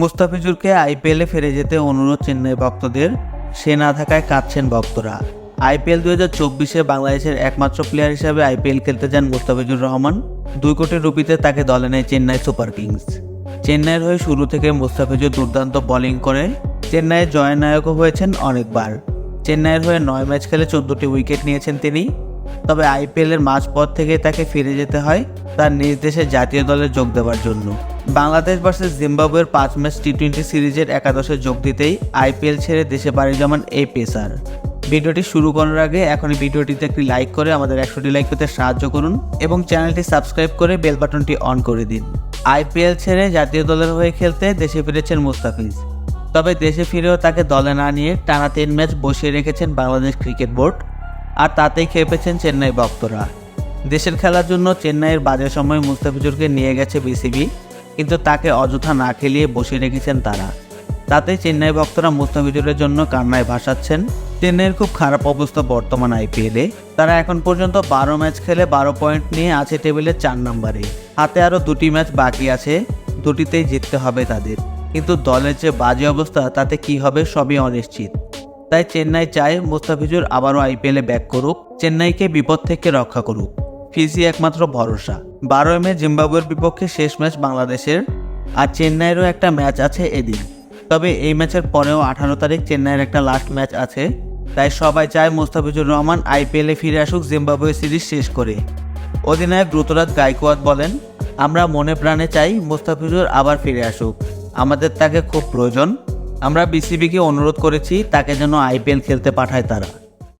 মুস্তাফিজুরকে আইপিএলে ফিরে যেতে অনুরোধ চেন্নাই ভক্তদের। সে না থাকায় কাঁদছেন ভক্তরা। আইপিএল দুই হাজার চব্বিশে বাংলাদেশের একমাত্র প্লেয়ার হিসেবে আইপিএল খেলতে যান মুস্তাফিজুর রহমান। দুই কোটি রুপিতে তাকে দলে নেয় চেন্নাই সুপার কিংস। চেন্নাইয়ের হয়ে শুরু থেকে মুস্তাফিজুর দুর্দান্ত বোলিং করে চেন্নাইয়ের জয়নায়কও হয়েছেন অনেকবার। চেন্নাইয়ের হয়ে নয় ম্যাচ খেলে চোদ্দটি উইকেট নিয়েছেন তিনি। তবে আইপিএলের মাঝপথ থেকে তাকে ফিরে যেতে হয় তার নিজ দেশে জাতীয় দলে যোগ দেওয়ার জন্য। বাংলাদেশ ভার্সেস জিম্বাবুয়ের পাঁচ ম্যাচ টি টোয়েন্টি সিরিজের একাদশে যোগ দিতেই আইপিএল ছেড়ে দেশে পাড়ি জমান এই পেসার ভিডিওটি শুরু করার আগে এখন ভিডিওটিতে একটি লাইক করে আমাদের একশোটি লাইক পেতে সাহায্য করুন এবং চ্যানেলটি সাবস্ক্রাইব করে বেল বাটনটি অন করে দিন। আইপিএল ছেড়ে জাতীয় দলের হয়ে খেলতে দেশে ফিরেছেন মুস্তাফিজ। তবে দেশে ফিরেও তাকে দলে না নিয়ে টানা তিন ম্যাচ বসিয়ে রেখেছেন বাংলাদেশ ক্রিকেট বোর্ড। আর তাতেই খেপেছেন চেন্নাই ভক্তরা। দেশের খেলার জন্য চেন্নাইয়ের বাজে সময় মুস্তাফিজুরকে নিয়ে গেছে বিসিবি, কিন্তু তাকে অযথা না খেলিয়ে বসিয়ে রেখেছেন তারা। তাতে চেন্নাই ভক্তরা মুস্তাফিজুরের জন্য কান্নায় ভাসাচ্ছেন। চেন্নাইয়ের খুব খারাপ অবস্থা বর্তমান আইপিএলে। তারা এখন পর্যন্ত বারো ম্যাচ খেলে বারো পয়েন্ট নিয়ে আছে টেবিলের চার নম্বরে। হাতে আরও দুটি ম্যাচ বাকি আছে, দুটিতেই জিততে হবে তাদের। কিন্তু দলের যে বাজে অবস্থা, তাতে কি হবে সবই অনিশ্চিত। তাই চেন্নাই চায় মুস্তাফিজুর আবারও আইপিএলে ব্যাক করুক, চেন্নাইকে বিপদ থেকে রক্ষা করুক। ফিজি একমাত্র ভরসা। বারো মে জিম্বাবুয়ের বিপক্ষে শেষ ম্যাচ বাংলাদেশের আর চেন্নাইয়েরও একটা ম্যাচ আছে এদিন। তবে এই ম্যাচের পরেও আঠারো তারিখ চেন্নাইয়ের একটা লাস্ট ম্যাচ আছে। তাই সবাই চায় মুস্তাফিজুর রহমান আইপিএলে ফিরে আসুক জিম্বাবুয়ে সিরিজ শেষ করে। অধিনায়ক দ্রুতরাজ গাইকোয়াদ বলেন, আমরা মনে প্রাণে চাই মুস্তাফিজুর আবার ফিরে আসুক। আমাদের তাকে খুব প্রয়োজন। আমরা বিসিবিকে অনুরোধ করেছি তাকে যেন আইপিএল খেলতে পাঠায় তারা।